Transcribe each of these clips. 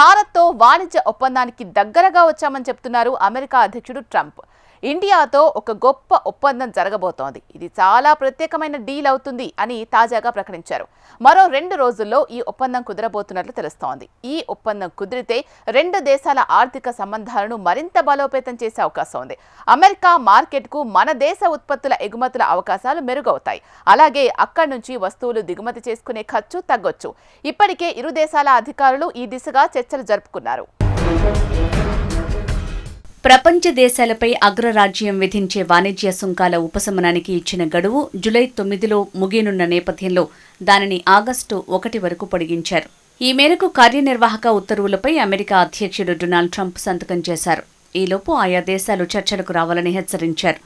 భారత్తో వాణిజ్య ఒప్పందానికి దగ్గరగా వచ్చామని చెప్తున్నారు అమెరికా అధ్యక్షుడు ట్రంప్. ఇండియాతో ఒక గొప్ప ఒప్పందం జరగబోతోంది. ఇది చాలా ప్రత్యేకమైన డీల్ అవుతుంది అని తాజాగా ప్రకటించారు. మరో రెండు రోజుల్లో ఈ ఒప్పందం కుదరబోతున్నట్లు తెలుస్తోంది. ఈ ఒప్పందం కుదిరితే రెండు దేశాల ఆర్థిక సంబంధాలను మరింత బలోపేతం చేసే అవకాశం ఉంది. అమెరికా మార్కెట్కు మన దేశ ఉత్పత్తుల ఎగుమతుల అవకాశాలు మెరుగవుతాయి. అలాగే అక్కడి నుంచి వస్తువులు దిగుమతి చేసుకునే ఖర్చు తగ్గొచ్చు. ఇప్పటికే ఇరు దేశాల అధికారులు ఈ దిశగా చర్చలు జరుపుకున్నారు. ప్రపంచ దేశాలపై అగ్రరాజ్యం విధించే వాణిజ్య సుంకాల ఉపశమనానికి ఇచ్చిన గడువు జులై తొమ్మిదిలో ముగియనున్న నేపథ్యంలో దానిని ఆగస్టు ఒకటి వరకు పొడిగించారు. ఈ మేరకు కార్యనిర్వాహక ఉత్తర్వులపై అమెరికా అధ్యక్షుడు డొనాల్డ్ ట్రంప్ సంతకం చేశారు. ఈలోపు ఆయా దేశాలు చర్చలకు రావాలని హెచ్చరించారు.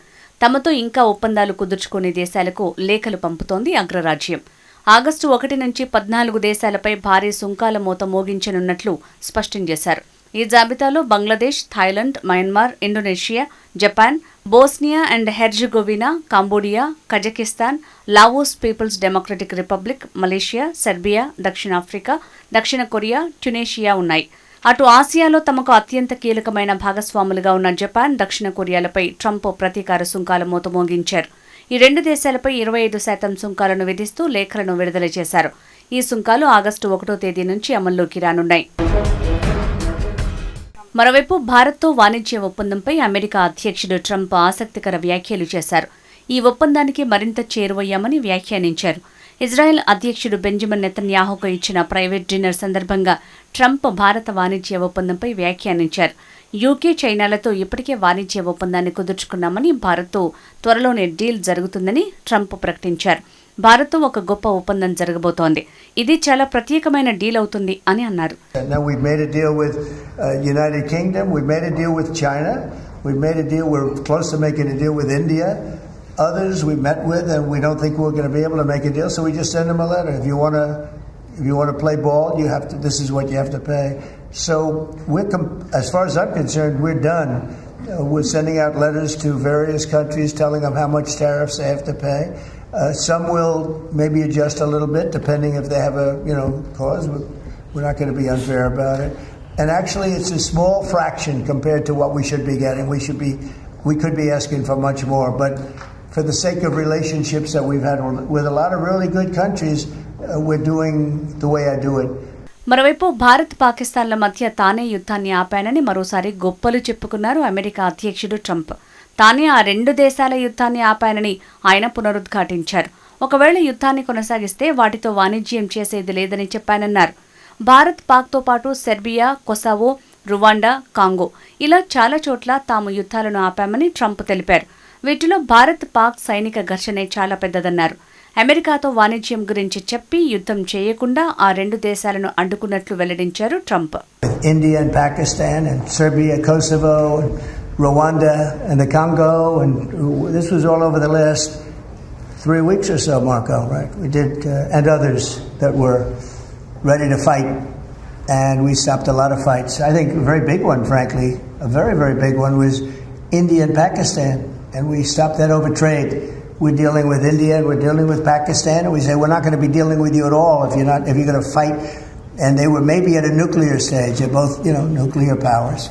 తమతో ఇంకా ఒప్పందాలు కుదుర్చుకునే దేశాలకు లేఖలు పంపుతోంది అగ్రరాజ్యం. ఆగస్టు ఒకటి నుంచి పద్నాలుగు దేశాలపై భారీ సుంకాల మూత మోగించనున్నట్లు స్పష్టం చేశారు. ఈ జాబితాలో Bangladesh Thailand Myanmar Indonesia Japan Bosnia and Herzegovina Cambodia Kazakhstan Laos People's Democratic Republic Malaysia Serbia దక్షిణాఫ్రికా దక్షిణ కొరియా ట్యునేషియా ఉన్నాయి. అటు ఆసియాలో తమకు అత్యంత కీలకమైన భాగస్వాములుగా ఉన్న జపాన్ దక్షిణ కొరియాలపై ట్రంప్ ప్రతీకార సుంకాల మూతమోగించారు ఈ రెండు దేశాలపై ఇరవై ఐదు శాతం సుంకాలను విధిస్తూ లేఖలను విడుదల చేశారు. ఈ సుంకాలు ఆగస్టు ఒకటో తేదీ నుంచి అమల్లోకి రానున్నాయి. మరోవైపు భారత్తో వాణిజ్య ఒప్పందంపై అమెరికా అధ్యక్షుడు ట్రంప్ ఆసక్తికర వ్యాఖ్యలు చేశారు. ఈ ఒప్పందానికి మరింత చేరువయ్యామని వ్యాఖ్యానించారు. ఇజ్రాయెల్ అధ్యక్షుడు బెంజమిన్ నెతన్యాహుకు ఇచ్చిన ప్రైవేట్ డిన్నర్ సందర్భంగా ట్రంప్ భారత వాణిజ్య ఒప్పందంపై వ్యాఖ్యానించారు. యూకే చైనాలతో ఇప్పటికే వాణిజ్య ఒప్పందాన్ని కుదుర్చుకున్నామని భారత్తో త్వరలోనే డీల్ జరుగుతుందని ట్రంప్ ప్రకటించారు. భారత్తో ఒక గొప్ప ఒప్పందం జరగబోతోంది ఇది చాలా ప్రత్యేకమైన డీల్ అవుతుంది అని అన్నారు we've made a deal We're close to making a deal with India. Others we met with, and we don't think we're going to be able to make a deal. So we just send them a letter. If you want to, if you want to play ball, you have to. This is what you have to pay. So we're, com- as far as I'm concerned, we're done. Uh, we're sending out letters to various countries, telling them how much tariffs they have to pay. Uh, some will maybe adjust a little bit, depending if they have a you know cause. We're, not going to be unfair about it. And actually, it's a small fraction compared to what we should be getting. We should be, we could be asking for much more. But for the sake of relationships that we've had with a lot of really good countries, uh, we're doing the way I do it. మరోవైపు భారత్ పాకిస్తాన్ల మధ్య తానే యుద్ధాన్ని ఆపానని మరోసారి గొప్పలు చెప్పుకున్నారు America అధ్యక్షుడు Trump. తానే ఆ రెండు దేశాల యుద్ధాన్ని ఆపానని ఆయన పునరుద్ఘాటించారు. ఒకవేళ యుద్ధాన్ని కొనసాగిస్తే వాటితో వాణిజ్యం చేసేది లేదని చెప్పానన్నారు. భారత్ పాక్తో పాటు సెర్బియా కొసావో రువాండా కాంగో ఇలా చాలా చోట్ల తాము యుద్ధాలను ఆపామని ట్రంప్ తెలిపారు. వీటిలో భారత్ పాక్ సైనిక ఘర్షణే చాలా పెద్దదన్నారు. అమెరికాతో వాణిజ్యం గురించి చెప్పి యుద్ధం చేయకుండా ఆ రెండు దేశాలను అడ్డుకున్నట్లు వెల్లడించారు Trump With India and Pakistan and Serbia, Rwanda and the Congo, and this was all over the last three weeks or so, Marco, right? We did, uh, and others that were ready to fight, and we stopped a lot of fights. I think a very big one, frankly, a very, very big one was India and Pakistan, and we stopped that over trade. We're dealing with India, and we're dealing with Pakistan, and we say we're not going to be dealing with you at all if you're not if you're going to fight. And they were maybe at a nuclear stage. They're both, you know, nuclear powers.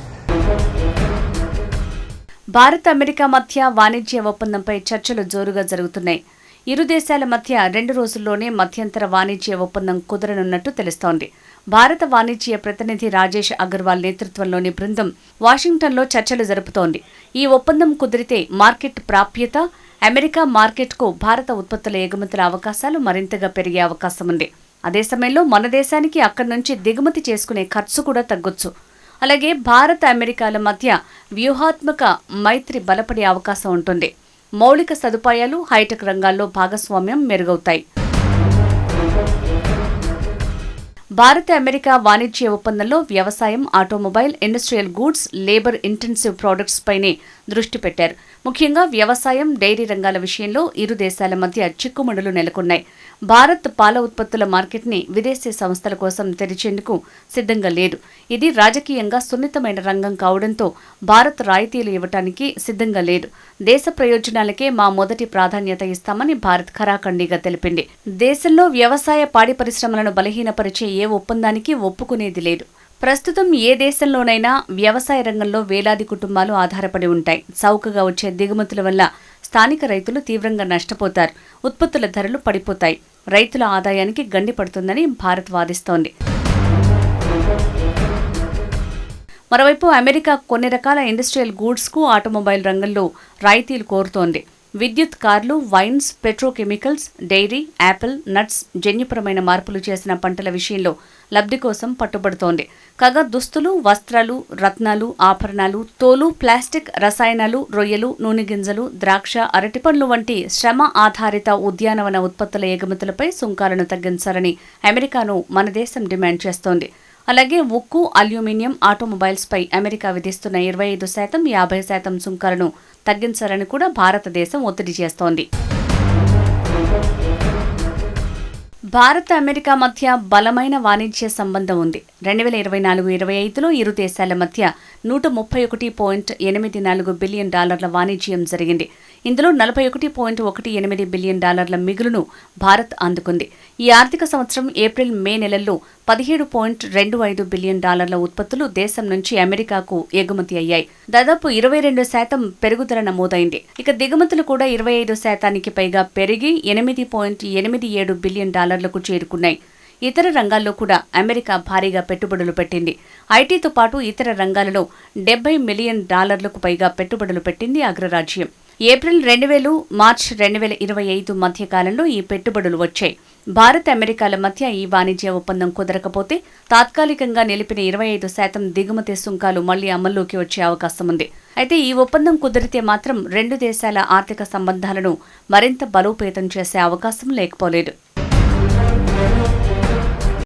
Bharat America మధ్య వాణిజ్య ఒప్పందంపై చర్చలు జోరుగా జరుగుతున్నాయి ఇరు దేశాల మధ్య రెండు రోజుల్లోనే మధ్యంతర వాణిజ్య ఒప్పందం కుదరనున్నట్టు తెలుస్తోంది భారత వాణిజ్య ప్రతినిధి రాజేష్ అగర్వాల్ నేతృత్వంలోని బృందం వాషింగ్టన్లో చర్చలు జరుపుతోంది ఈ ఒప్పందం కుదిరితే మార్కెట్ ప్రాప్యత అమెరికా మార్కెట్కు భారత ఉత్పత్తుల ఎగుమతుల అవకాశాలు మరింతగా పెరిగే అవకాశం ఉంది అదే సమయంలో మన దేశానికి అక్కడి నుంచి దిగుమతి చేసుకునే ఖర్చు కూడా తగ్గొచ్చు. అలాగే భారత అమెరికాల మధ్య వ్యూహాత్మక మైత్రి బలపడే అవకాశం ఉంటుంది. మౌలిక సదుపాయాలు హైటెక్ రంగాల్లో భాగస్వామ్యం మెరుగవుతాయి. భారత అమెరికా వాణిజ్య ఒప్పందంలో వ్యవసాయం automobile industrial goods labour intensive products పైనే దృష్టి పెట్టారు. ముఖ్యంగా వ్యవసాయం డైరీ రంగాల విషయంలో ఇరు దేశాల మధ్య చిక్కుముడులు నెలకొన్నాయి. భారత్ పాల ఉత్పత్తుల మార్కెట్ని విదేశీ సంస్థల కోసం తెరిచేందుకు సిద్ధంగా లేదు. ఇది రాజకీయంగా సున్నితమైన రంగం కావడంతో భారత్ రాయితీలు ఇవ్వటానికి సిద్ధంగా లేదు. దేశ ప్రయోజనాలకే మా మొదటి ప్రాధాన్యత ఇస్తామని భారత్ ఖరాఖండిగా తెలిపింది. దేశంలో వ్యవసాయ పాడి పరిశ్రమలను బలహీనపరిచే ఏ ఒప్పందానికి ఒప్పుకునేది లేదు. ప్రస్తుతం ఏ దేశంలోనైనా వ్యవసాయ రంగంలో వేలాది కుటుంబాలు ఆధారపడి ఉంటాయి. చౌకగా వచ్చే దిగుమతుల వల్ల స్థానిక రైతులు తీవ్రంగా నష్టపోతారు. ఉత్పత్తుల ధరలు పడిపోతాయి. రైతుల ఆదాయానికి గండి పడుతుందని భారత్ వాదిస్తోంది. మరోవైపు అమెరికా కొన్ని రకాల ఇండస్ట్రియల్ గూడ్స్కు ఆటోమొబైల్ రంగంలో రాయితీలు కోరుతోంది. విద్యుత్ కార్లు wines petrochemicals dairy apple nuts జన్యుపరమైన మార్పులు చేసిన పంటల విషయంలో లబ్ధి కోసం పట్టుబడుతోంది. కాగా దుస్తులు వస్త్రాలు రత్నాలు ఆభరణాలు తోలు ప్లాస్టిక్ రసాయనాలు రొయ్యలు నూనె గింజలు ద్రాక్ష అరటిపండ్లు వంటి శ్రమ ఆధారిత ఉద్యానవన ఉత్పత్తుల ఎగుమతులపై సుంకాలను తగ్గించాలని అమెరికాను మన దేశం డిమాండ్ చేస్తోంది. అలాగే ఉక్కు అల్యూమినియం ఆటోమొబైల్స్పై అమెరికా విధిస్తున్న ఇరవై ఐదు శాతం యాభై శాతం సుంకాలను తగ్గించాలని కూడా భారతదేశం ఒత్తిడి చేస్తోంది. భారత్ అమెరికా మధ్య బలమైన వాణిజ్య సంబంధం ఉంది. రెండు వేల ఇరవై నాలుగు ఇరవై ఐదులో ఇరు దేశాల మధ్య నూట ముప్పై ఒకటి పాయింట్ ఎనిమిది నాలుగు బిలియన్ డాలర్ల వాణిజ్యం జరిగింది. ఇందులో నలభై ఒకటి పాయింట్ ఒకటి ఎనిమిది బిలియన్ డాలర్ల మిగులును భారత్ అందుకుంది. ఈ ఆర్థిక సంవత్సరం ఏప్రిల్ మే నెలల్లో పదిహేడు పాయింట్ రెండు ఐదు బిలియన్ డాలర్ల ఉత్పత్తులు దేశం నుంచి అమెరికాకు ఎగుమతి అయ్యాయి. దాదాపు ఇరవై రెండు శాతం పెరుగుదల నమోదైంది. ఇక దిగుమతులు కూడా ఇరవై ఐదు శాతానికి పైగా పెరిగి ఎనిమిది పాయింట్ ఎనిమిది ఏడు బిలియన్ డాలర్లకు చేరుకున్నాయి. ఇతర రంగాల్లో కూడా అమెరికా భారీగా పెట్టుబడులు పెట్టింది. ఐటీతో పాటు ఇతర రంగాలలో డెబ్బై మిలియన్ డాలర్లకు పైగా పెట్టుబడులు పెట్టింది అగ్రరాజ్యం. ఏప్రిల్ రెండు వేలు మార్చ్ రెండు వేల ఇరవై ఐదు మధ్య కాలంలో ఈ పెట్టుబడులు వచ్చాయి. భారత్ అమెరికాల మధ్య ఈ వాణిజ్య ఒప్పందం కుదరకపోతే తాత్కాలికంగా నిలిపిన ఇరవై ఐదు శాతం దిగుమతి సుంకాలు మళ్ళీ అమల్లోకి వచ్చే అవకాశం ఉంది. అయితే ఈ ఒప్పందం కుదిరితే మాత్రం రెండు దేశాల ఆర్థిక సంబంధాలను మరింత బలోపేతం చేసే అవకాశం లేకపోలేదు.